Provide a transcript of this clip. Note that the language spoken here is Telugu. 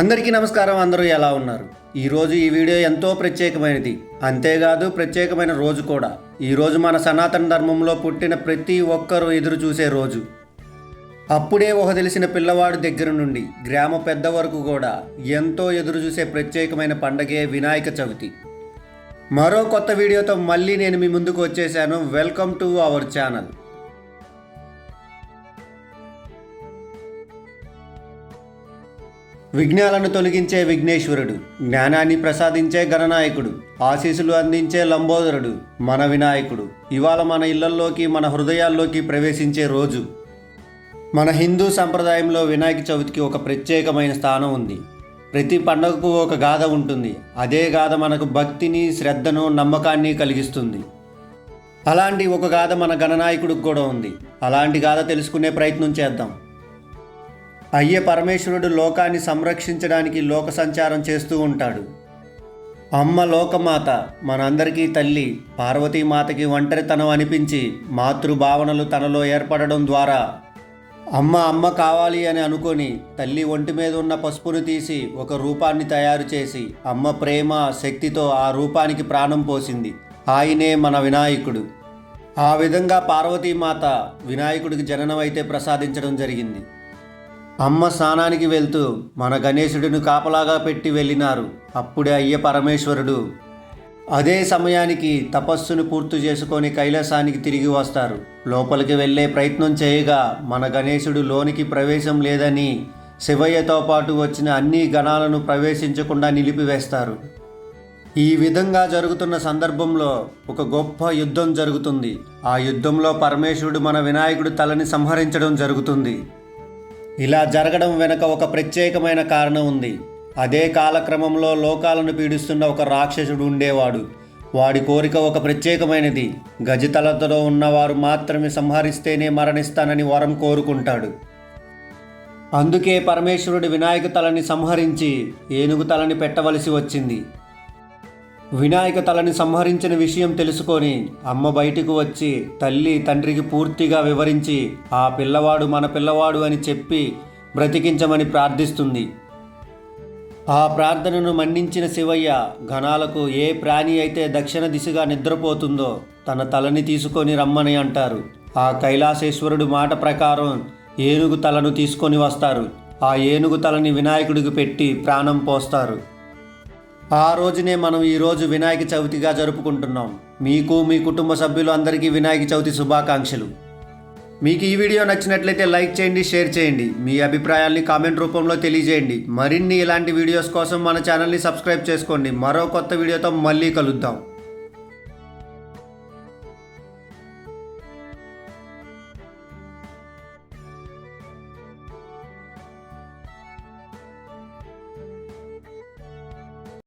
అందరికీ నమస్కారం అందరూ ఎలా ఉన్నారు? ఈరోజు ఈ వీడియో ఎంతో ప్రత్యేకమైనది. అంతేకాదు ప్రత్యేకమైన రోజు కూడా. ఈరోజు మన సనాతన ధర్మంలో పుట్టిన ప్రతి ఒక్కరూ ఎదురు చూసే రోజు. అప్పుడే ఒక తెలిసిన పిల్లవాడి దగ్గర నుండి గ్రామ పెద్ద వరకు కూడా ఎంతో ఎదురు చూసే ప్రత్యేకమైన పండగే వినాయక చవితి. మరో కొత్త వీడియోతో మళ్ళీ నేను మీ ముందుకు వచ్చేసాను. Welcome to our channel. విఘ్నాలను తొలగించే విఘ్నేశ్వరుడు జ్ఞానాన్ని ప్రసాదించే గణనాయకుడు ఆశీసులు అందించే లంబోదరుడు మన వినాయకుడు. ఇవాళ మన ఇళ్ళల్లోకి మన హృదయాల్లోకి ప్రవేశించే రోజు. మన హిందూ సంప్రదాయంలో వినాయక చవితికి ఒక ప్రత్యేకమైన స్థానం ఉంది. ప్రతి పండగకు ఒక గాథ ఉంటుంది. అదే గాథ మనకు భక్తిని శ్రద్ధను నమ్మకాన్ని కలిగిస్తుంది. అలాంటి ఒక గాథ మన గణనాయకుడికి కూడా ఉంది. అలాంటి గాథ తెలుసుకునే ప్రయత్నం చేద్దాం. అయ్య పరమేశ్వరుడు లోకాన్ని సంరక్షించడానికి లోక సంచారం చేస్తూ ఉంటాడు. అమ్మ లోకమాత మనందరికీ తల్లి పార్వతీమాతకి ఒంటరితనం అనిపించి మాతృభావనలు తనలో ఏర్పడడం ద్వారా అమ్మ అమ్మ కావాలి అని అనుకొని తల్లి ఒంటి మీద ఉన్న పసుపును తీసి ఒక రూపాన్ని తయారు చేసి అమ్మ ప్రేమ శక్తితో ఆ రూపానికి ప్రాణం పోసింది. ఆయనే మన వినాయకుడు. ఆ విధంగా పార్వతీమాత వినాయకుడికి జననం అయితే ప్రసాదించడం జరిగింది. అమ్మ స్నానానికి వెళ్తూ మన గణేశుడిని కాపలాగా పెట్టి వెళ్ళినారు. అప్పుడే అయ్య పరమేశ్వరుడు అదే సమయానికి తపస్సును పూర్తి చేసుకొని కైలాసానికి తిరిగి వస్తారు. లోపలికి వెళ్ళే ప్రయత్నం చేయగా మన గణేశుడు లోనికి ప్రవేశం లేదని శివయ్యతో పాటు వచ్చిన అన్ని గణాలను ప్రవేశించకుండా నిలిపివేస్తారు. ఈ విధంగా జరుగుతున్న సందర్భంలో ఒక గొప్ప యుద్ధం జరుగుతుంది. ఆ యుద్ధంలో పరమేశ్వరుడు మన వినాయకుడు తలని సంహరించడం జరుగుతుంది. ఇలా జరగడం వెనుక ఒక ప్రత్యేకమైన కారణం ఉంది. అదే కాలక్రమంలో లోకాలను పీడిస్తున్న ఒక రాక్షసుడు ఉండేవాడు. వాడి కోరిక ఒక ప్రత్యేకమైనది. గజతలతలో ఉన్నవారు మాత్రమే సంహరిస్తేనే మరణిస్తానని వరం కోరుకుంటాడు. అందుకే పరమేశ్వరుడు వినాయక తలని సంహరించి ఏనుగు తలని పెట్టవలసి వచ్చింది. వినాయక తలని సంహరించిన విషయం తెలుసుకొని అమ్మ బయటకు వచ్చి తల్లి తండ్రికి పూర్తిగా వివరించి ఆ పిల్లవాడు మన పిల్లవాడు అని చెప్పి బ్రతికించమని ప్రార్థిస్తుంది. ఆ ప్రార్థనను మన్నించిన శివయ్య ఘనాలకు ఏ ప్రాణి అయితే దక్షిణ దిశగా నిద్రపోతుందో తన తలని తీసుకొని రమ్మని అంటారు. ఆ కైలాసేశ్వరుడు మాట ప్రకారం ఏనుగు తలను తీసుకొని వస్తారు. ఆ ఏనుగు తలని వినాయకుడికి పెట్టి ప్రాణం పోస్తారు. ఆ రోజునే మనం ఈరోజు వినాయక చవితిగా జరుపుకుంటున్నాం. మీకు మీ కుటుంబ సభ్యులు అందరికీ వినాయక చవితి శుభాకాంక్షలు. మీకు ఈ వీడియో నచ్చినట్లయితే లైక్ చేయండి షేర్ చేయండి. మీ అభిప్రాయాల్ని కామెంట్ రూపంలో తెలియజేయండి. మరిన్ని ఇలాంటి వీడియోస్ కోసం మన ఛానల్ని సబ్స్క్రైబ్ చేసుకోండి. మరో కొత్త వీడియోతో మళ్ళీ కలుద్దాం.